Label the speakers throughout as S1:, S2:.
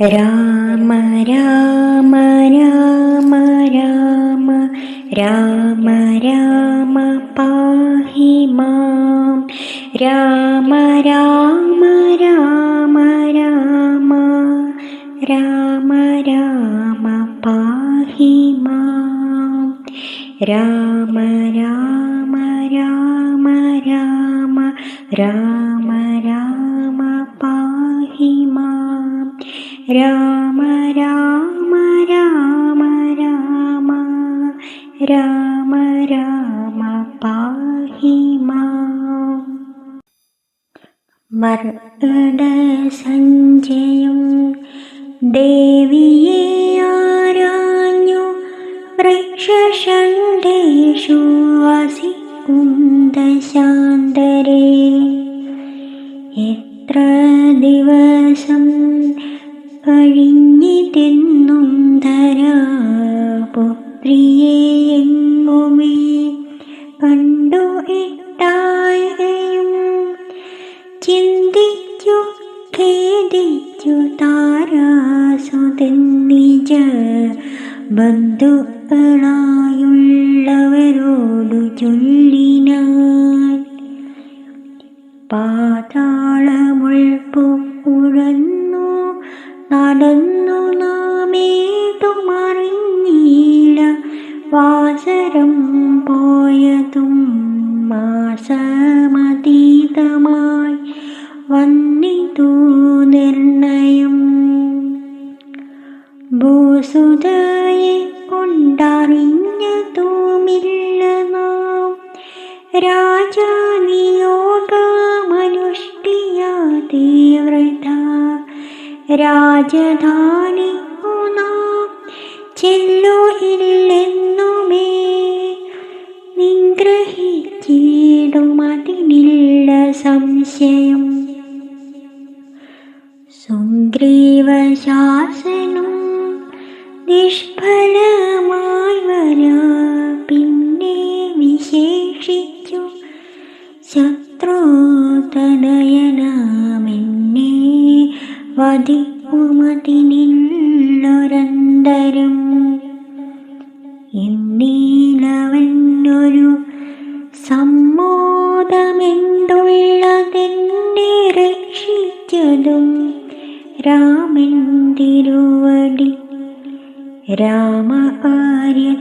S1: രാമ രാമ രാമ രാമ രാമ രാമ പാഹി മാം രാമ രാമ രാമ രാമ രാമ രാമ പാഹി മാം രാമ രാമ രാമ രാമ രാമ राम राम राम राम राम राम पाहि मा सञ्जयं मर्दसञ्जयो देवीराण्यो वृक्षषण्ठेषु असि कुन्दशा നടന്നു നാമേതുമറിഞ്ഞില്ല വാസരം പോയതും സുഗ്രീവശാസനം നിഷ്ഫലമായി വരാ. പിന്നെ വിശേഷിച്ചു ശത്രുതനയനാമെന്നെ വധിക്കുമതിനില്ലൊരന്തരം എന്നീലവനൊരു സമ്മോദമെന്തുള്ളതെന്നെ രക്ഷിച്ചതും രാമൻ രാമകാര്യത്തെയും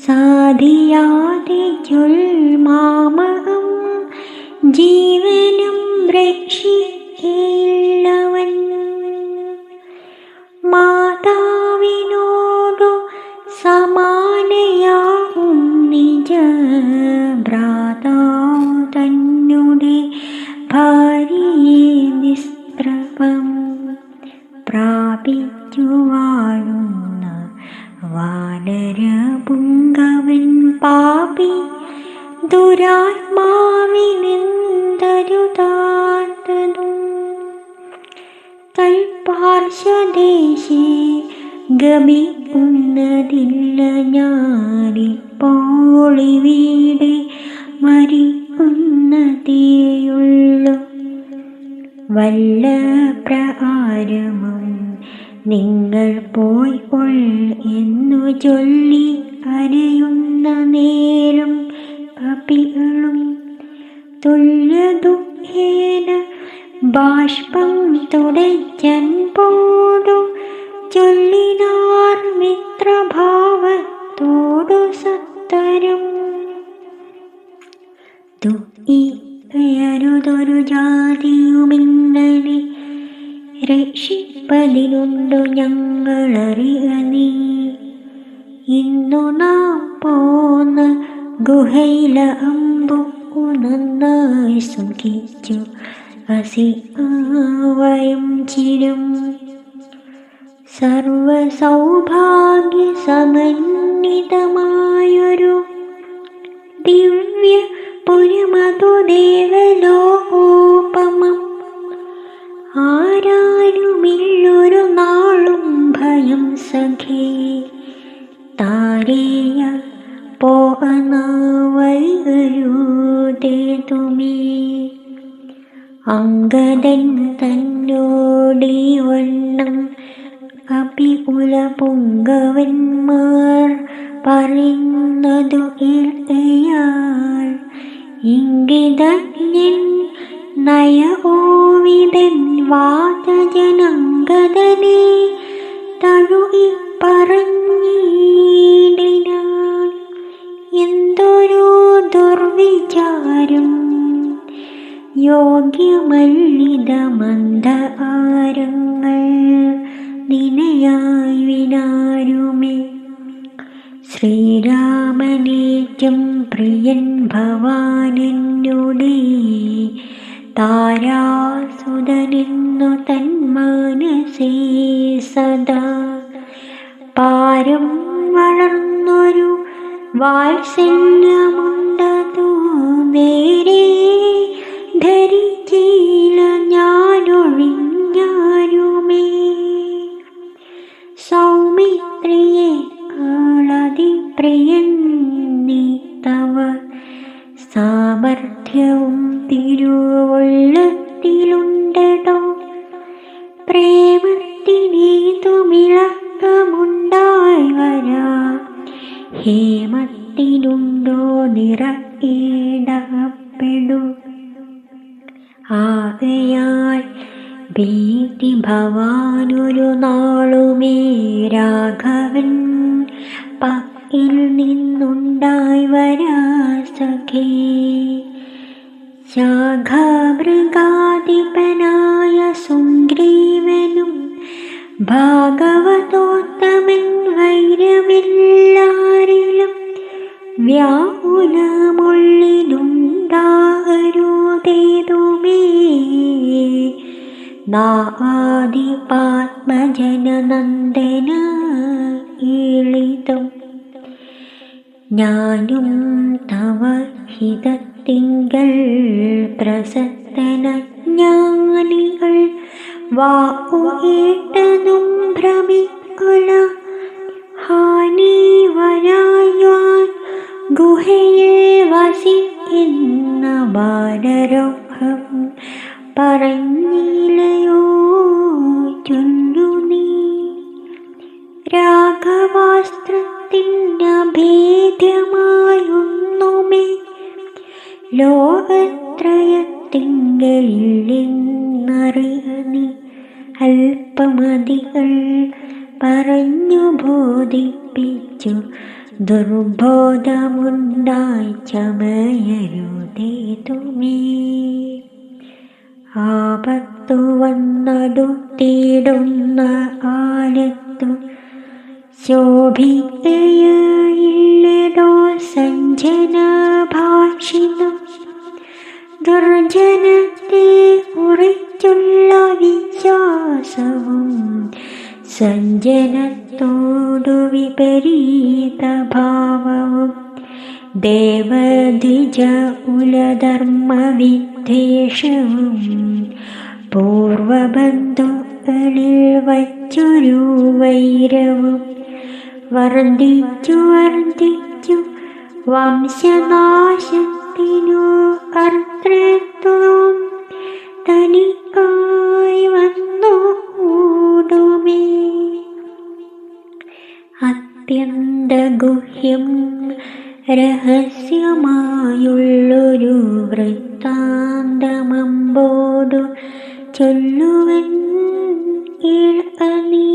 S1: സാധിയാതെ ചൊൽ ജീവനും നിങ്ങൾ പോയി കൊൾ എന്നു ചൊല്ലി കരയുന്ന നേരം കപികളും തുല്യദുഃഖേന ബാഷ്പം തുടച്ചൻ പോടു ചൊല്ലിനാർ മിത്രഭാവത്തോടു സത്തരം. ദുഃഖിയരുതൊരു ജാതിയുമിങ്ങനെ രക്ഷിപ്പതിനുണ്ടു ഞങ്ങളറിയ നീ. ഇന്നു നാം പോന്ന ഗുഹയില അമ്പു നന്നായി സുഖിച്ചു അസി ആവയം ചിരും. സർവസൗഭാഗ്യ സമന്വിതമായൊരു ദിവ്യ പുരമതുദേവലോകോപമം ആരാരുമില്ലൊരു സഖേ താരിയ പോകനാവരുതേ തുമി അങ്കദൻ തന്നോടി വണ്ണം അപികുല പൊങ്കവന്മാർ പറയുന്നതു കേൾക്കയാൽ ഇംഗിതജ്ഞൻ നയഓവിതൻ വാതജനങ്കദനെ തഴുകി പറഞ്ഞിടിനാൻ എന്തൊരു ദുർവിചാരം. യോഗ്യമല്ലിത മന്ദ ആരങ്ങൾ നിനയായി ശ്രീരാമനേറ്റം പ്രിയൻ ഭവാനെന്നുടേ. താരാസുതനെന്നു തന്മാനസേ സദാ. പാരം വളർന്നൊരു വാത്സല്യമുണ്ടതു നേരെ. ധരിച്ചില്ല ഞാനൊഴിഞ്ഞാരുമേ സൗമിത്രിയെ ആളതി ഭാഗവതോത്തമൻ വൈരമില്ലാരിലും വ്യാകുലമുള്ളിലുണ്ടാകരുതേതുമേ. നാദിപാത്മജനനന്ദന ഈളിതം ഞാനും തവ ഹിതത്തിങ്കൽ പ്രസക്തന ജ്ഞാനികൾ വാക്കു കേട്ടതും ഭ്രമിക്കുല. ഹാനി വരായാൻ ഗുഹയിൽ വസിക്കുന്ന വാനരോഹം പറഞ്ഞില്ലയോ? ചൊല്ലു നീ. രാഘവാസ്ത്രത്തിന്റെ ഭേദ്യമായൊന്നുമേ ദുർബോധമുണ്ടായി ചമയരുതേ സഞ്ജനത്തോടു വിപരീത ഭാവവും ദേവദ്വിജ കുലധർമ്മവിദ്വേഷവും പൂർവബന്ധുക്കളിൽ വച്ചൊരു വൈരവും വർദ്ധിച്ചു വർദ്ധിച്ചു വംശനാശത്തിനു കർത്തൃത്വം തനിക്കായി വന്നു അത്യന്തഗുഹ്യം രഹസ്യമായുള്ളൊരു വൃത്താന്തമമ്പോടു ചൊല്ലുവൻ കേൾക്ക നീ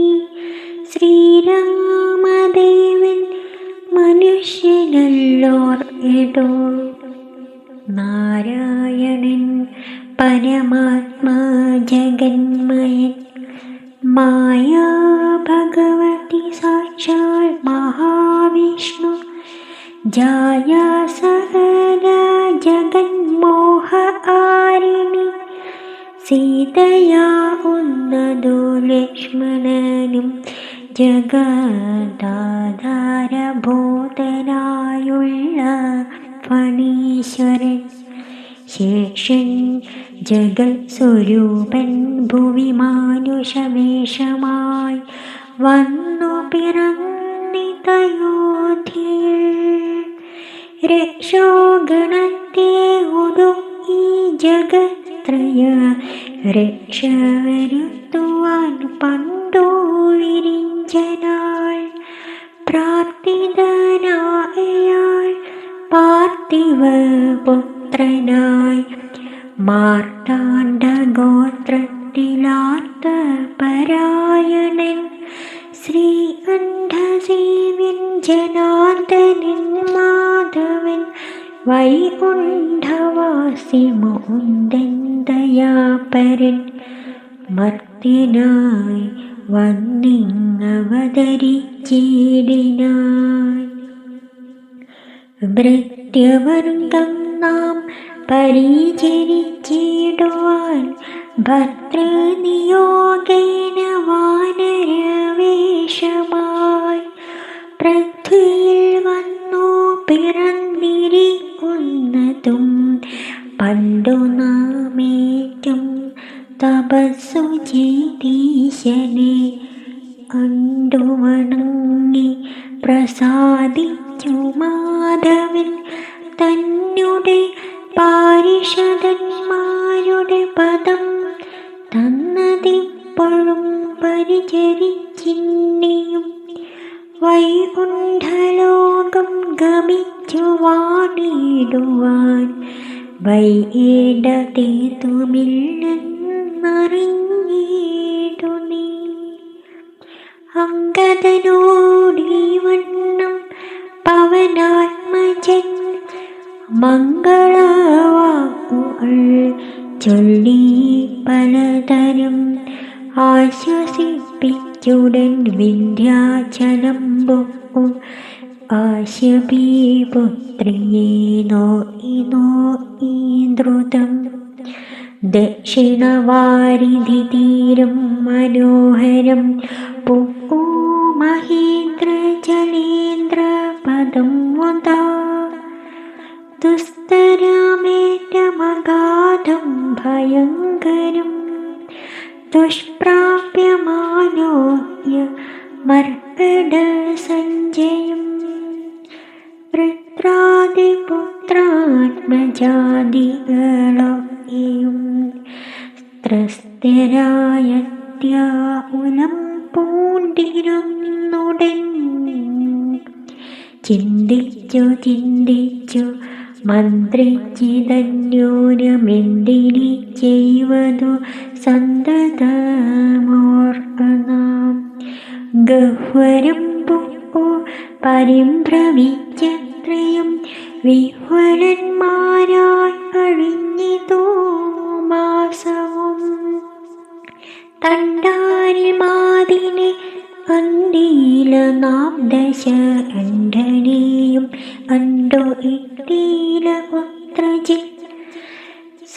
S1: വന്നു പിറന്നിതയോധ്യയിൽ രക്ഷോഗണത്തെ ഈ ജഗത്രയ രക്ഷ വരുത്തുവാൻ പണ്ടു വിരിഞ്ചനാൾ പ്രാർത്ഥിതനായയാൾ പാർത്ഥിവ പുത്രനായി മാർത്താണ്ഡ ഗോത്രത്തിലാർത്ത പരായണൻ ശ്രീ അണ്ഡസേവ്യൻ ജനാർദ്ദനൻ മാധവൻ വൈകുണ്ഠവാസി മുകുന്ദൻ ദയാപരൻ മർത്യനായി വന്നിങ്ങവതരിച്ചിടിനായി ഭൃത്യവർഗം നാം പരിചരിച്ചിടുവാൻ ഭർത്തൃനിയോഗേന വാനരവേഷമായി പൃഥ്വിയിൽ വന്നു പിറന്നിരിക്കുന്നതും പണ്ടു നാമേറ്റും തപസ്സു ചെയ്തീശനെ കണ്ടു വണങ്ങി പ്രസാദിച്ചു മാധവൻ തന്നെ പാരിഷദന്മാരുടെ പദം തന്നതിപ്പോഴും പരിചരിച്ചിന്നിയും. വൈകുണ്ഠലോകം ഗമിച്ചു വാണിടുവാൻ വൈകേടതേതുമില്ലെന്നറിഞ്ഞിടു നീ അങ്കദനോടീ വണ്ണം പവനാത്മജൻ മംഗളവാക്കുകൾ ചൊല്ലി പലതരം ആശ്വസിപ്പിച്ചുടൻ വിന്ധ്യാചലം പൊക്കു. ആശപീപുത്രിയെ നോയി നോയി ദ്രുതം. ദക്ഷിണവാരിധി തീരം മനോഹരം പൊക്കു. മഹേന്ദ്ര ജലേന്ദ്ര പദം മുതാ ദുസ്തരമേറ്റമഗാധം ഭയങ്കരം. ദുഷ്പ്രാപ്യമാനോയ മർക്കട സഞ്ജയം. വൃത്രാദിപുത്രാത്മജാതികളൊക്കെയും ത്രസ്തരായത്യാകുലം പൂണ്ടിരുന്നുടൻ. ചിന്തിച്ചു ചിന്തിച്ചു മന്ത്രിച്ചിതന്യോന്യമെന്തിനി ചെയ്വതു സന്തതമോർക്കണം. ഗഹ്വരം പുക്കു പരിഭ്രമിച്ചത്രയും വിഹ്വലന്മാരായി കഴിഞ്ഞിതോ മാസവും. തണ്ടാരിൽ മാതിനെ കണ്ടീല നാം ദശ കണ്ഠനെയും കണ്ടു ഇട്ടീല പുത്രജി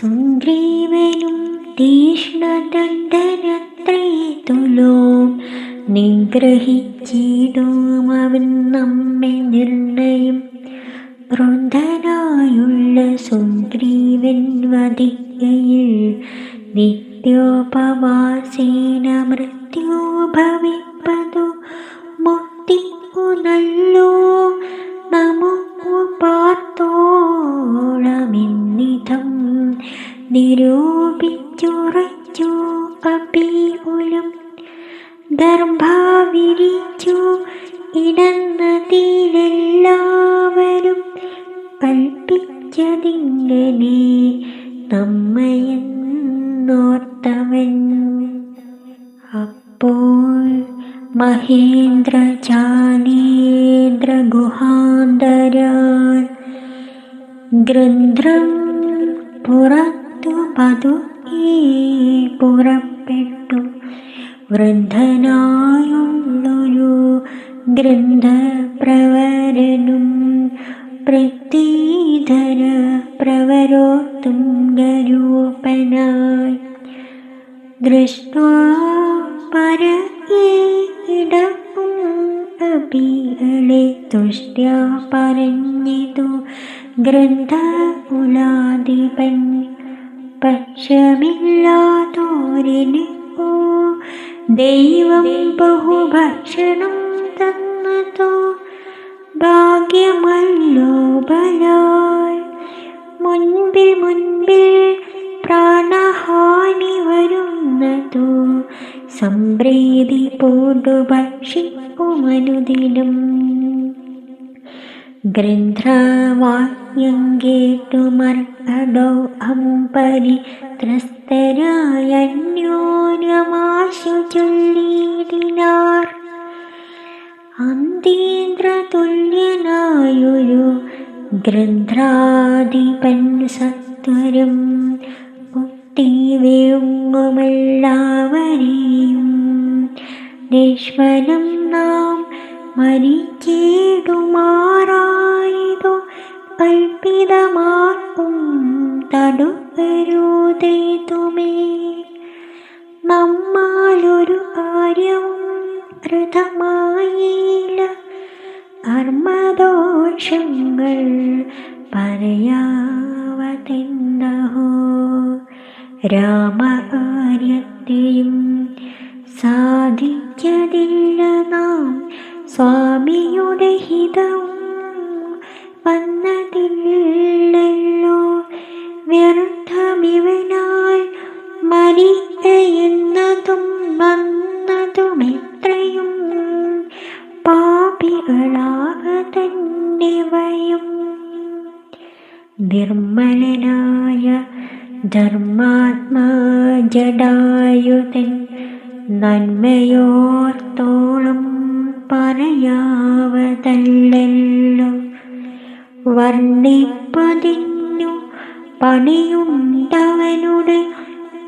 S1: സുഗ്രീവനും തീഷ്ണദണ്ഡനത്രേ തുലോം. നിഗ്രഹിച്ചിടും അവൻ നമ്മെ നിർണയം. ക്രുദ്ധനായുള്ള സുഗ്രീവൻ വധിക്കയിൽ നിത്യോപവാസേന मृत्यो भविपदो ग्रन्थप्रवरनुं प्रतिधरप्रवरोतुं गरुपना दृष्ट्वा परीडम् अपि अले तुष्ट्या परन्यतु ग्रन्थ उलादिपन् ओ दैवं बहुभक्षणम् തന്നതോ? ഭാഗ്യമല്ലോ ബലാൽ മുൻപിൽ മുൻപിൽ പ്രാണഹാനി വരുന്നതോ? സംപ്രീതി പോടു ഭക്ഷിക്കുമനുദിനം ഗ്രന്ഥവാക്യം അമ്പരി ത്രസ്തരായ അന്യോന്യമാശു ചൊല്ലിയിടിനാർ. അന്തീന്ദ്രതുല്യനായൊരു ഗ്രന്ഥാധിപൻ സത്വരം കുത്തിവേങ്ങുമെല്ലാവരെയും നിഷ്ഫലം നാം മരിച്ചിടുമാറായതു കൽപ്പിതമാർക്കും തടുക്കരുതേ തുമേ നമ്മാലൊരു കാര്യവും കൃതമായില്ല കർമ്മദോഷങ്ങൾ പറയാവതെന്നഹോ. രാമകാര്യത്തെയും സാധിക്കതില്ല നാം. സ്വാമിയുടെ ഹിതവും വന്നതില്ലല്ലോ. വ്യർത്ഥമിവനാൽ നിർമ്മലനായ ധർമാത്മാ ജഡായുധൻ നന്മയോർത്തോളം പറയാവതല്ലോ വർണിപ്പതിന്നു പണിയുണ്ടവനുടെ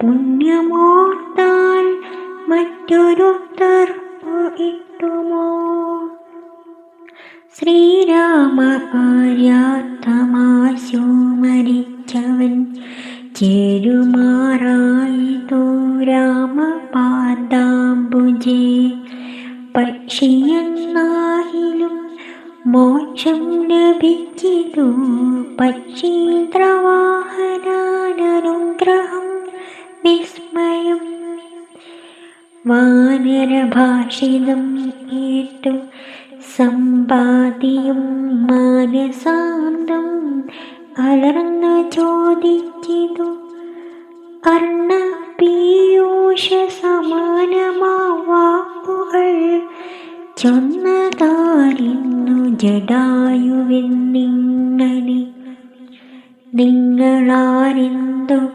S1: പുണ്യമോർത്താൽ മറ്റൊരു തർപ്പു ഇട്ടുമോ ശ്രീരാമ ആര്യാർത്ഥമാശു ചേരുമാറായിതോ രാമപാദാംബുജേ പക്ഷിയെന്നാഹിലും മോക്ഷം ലഭിച്ചിതു പക്ഷീന്ദ്രവാഹനാനുഗ്രഹം വിസ്മയം. വാനരഭാഷിതം കേട്ടു സമ്പാദിയും മാനസാന്തം അലർന്നു ചോദിച്ചിതു കർണ പീയൂഷ സമാനമാവാക്കുകൾ ചൊന്നതാരിന്നു ജഡായുവെന്നിങ്ങനെ. നിങ്ങളാരെന്തു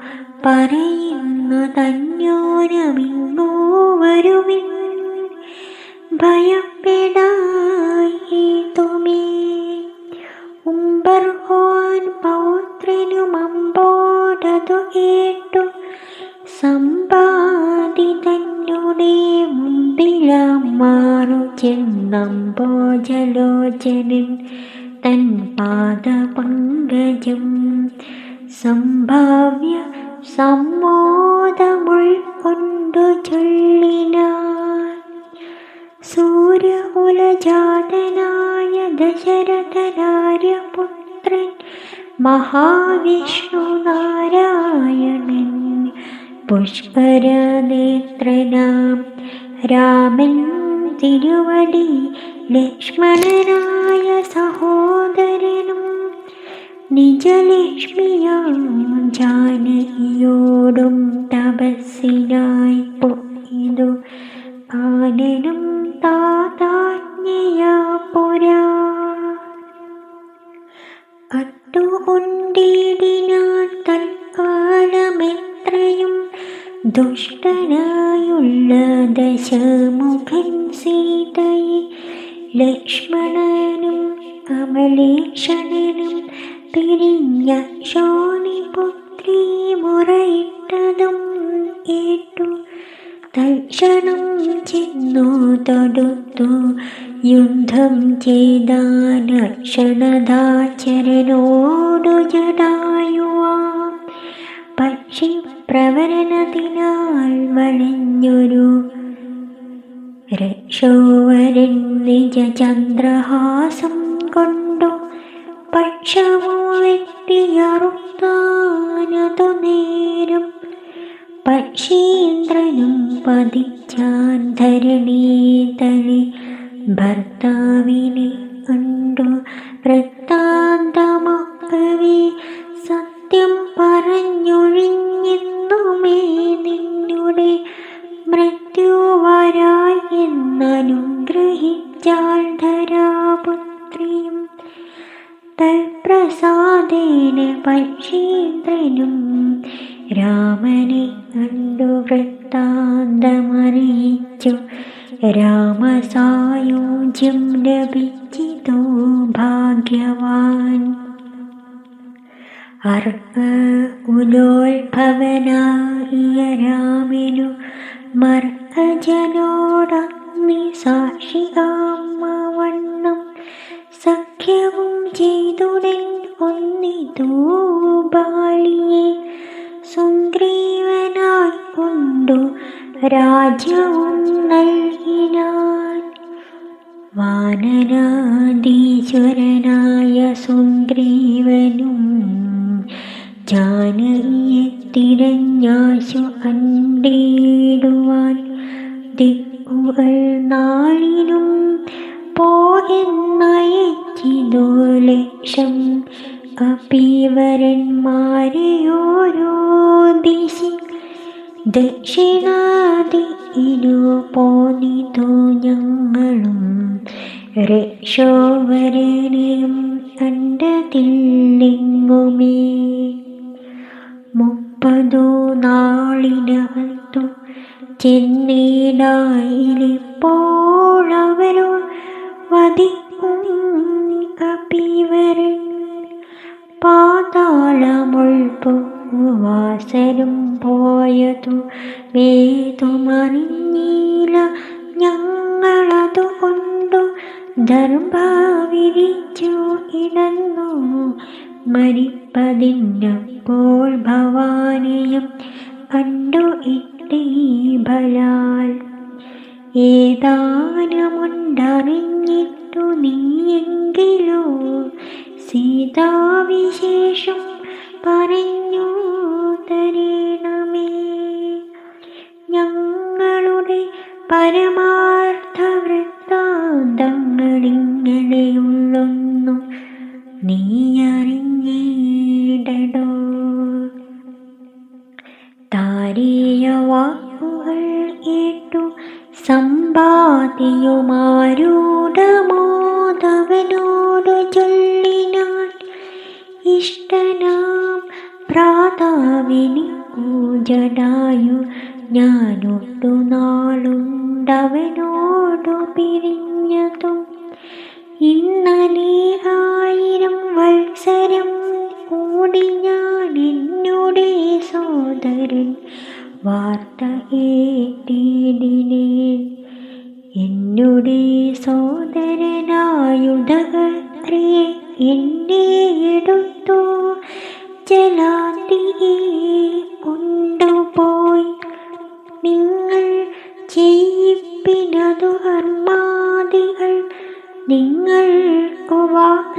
S1: പറയുന്നു തന്നോരമിങ്ങോ വരുവിൻ? ഭയപ്പെടായി തുമേ. ഉംബർഹോൻ പൗത്രനുമമ്പോടതു കേട്ടു. സമ്പാദി തന്നെ മുമ്പിലമാറു ചെന്നമ്പോജലോചനൻ തൻ പാദപങ്കജം സംഭാവ്യ സമ്മോദമുൾക്കൊണ്ടു ചൊല്ലിനാൻ सूर्यकुलजातनाय दशरथ दशरथनार्यपुत्रन् महाविष्णुनारायणन् पुष्करनेत्रनां रामन् तिरुवडि लक्ष्मणनाय सहोदरनम् निजलक्ष्म्यां तपस्सिनाय तपस्सयु കാനനും താതാജ്ഞയാ പുരാ. കട്ടുകൊണ്ടിടിനാൻ തൽക്കാലമെത്രയും ദുഷ്ടനായുള്ള ദശമുഖൻ സീതയെ ലക്ഷ്മണനും കമലേക്ഷണനും പരിഹാസം കൊണ്ടു പക്ഷമോ വെട്ടിയറുത്താനതു നേരം. പക്ഷീന്ദ്രനും പതിച്ചാൻ തനി ഭർത്താവിനെ കണ്ടു. വൃത്താന്തമാക്കവി സത്യം പറഞ്ഞൊഴിഞ്ഞെന്നുമേ നിന്നുടെ മൃത്യുവരായി എന്നനുഗ്രഹിക്കും ധരാപുത്രിയും തൽപ്രസാദേന പക്ഷീന്ദ്രനും രാമനെ കണ്ടു വൃത്താന്തമറിയിച്ചു. രാമസായോജ്യം ലഭിച്ചിതോ ഭാഗ്യവാൻ. അർക്ക കുലോത്ഭവനായ രാമനു മർക്കജനോടഗ്നി സാക്ഷികാമവണ്ണം സഖ്യവും ചെയ്തുടൻ ഒന്നിതൂ ബാലിയെ സുഗ്രീവനായി കൊണ്ടു രാജ്യവും നൽകിനാൻ. വാനരാധീശ്വരനായ സുഗ്രീവനും ജാനകിയെ തിരഞ്ഞാശു കണ്ടിടുവാൻ ദിക്കുകൾ നാളിലും പോയെന്നയച്ചിതോ ദർഭാവിരിച്ചു ഇടന്നു മരിപ്പതിന്നപ്പോൾ ഭവാനിയും കണ്ടു ഇട്ടീ ബലാൽ. ഏതാനുമുണ്ടറിഞ്ഞിട്ടു നീയെങ്കിലോ? സീതാവിശേഷം പറഞ്ഞു തരണമേ. ഞങ്ങളുടെ പരമാർത്ഥ വൃത്താന്തങ്ങളിങ്ങനെയുള്ളൊന്നു നീ അറിഞ്ഞിടടോ താരീയ വാക്കുകൾ കേട്ടു സമ്പാദിയുമാരൂഢമോദവനോടു ചൊല്ലിനാൻ ഇഷ്ടനാം പ്രാതാവിനി ഊജനായു ഞാനൊട്ടു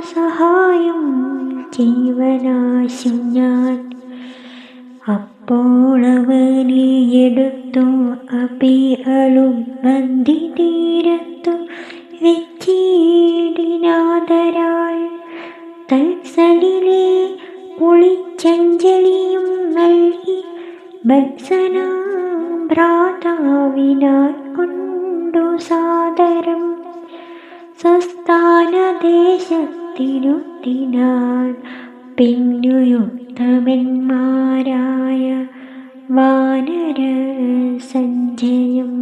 S1: സഹായം ജീവനാശം ഞാൻ അപ്പോൾ അവനെ എടുത്തു അപികളും ബന്ധി തീരത്തു വെച്ചിടിനാദരാൾ തൽസലിലെ കുളിച്ചഞ്ചലിയും നൽകി ഭത്സന ഭ്രാതാവിനാൽ കൊണ്ടു സാദരം. സ്വസ്ഥാനദേശത്തിരുത്തിനാൻ പിന്നുയുക്തമന്മാരായ വാനര സഞ്ജയം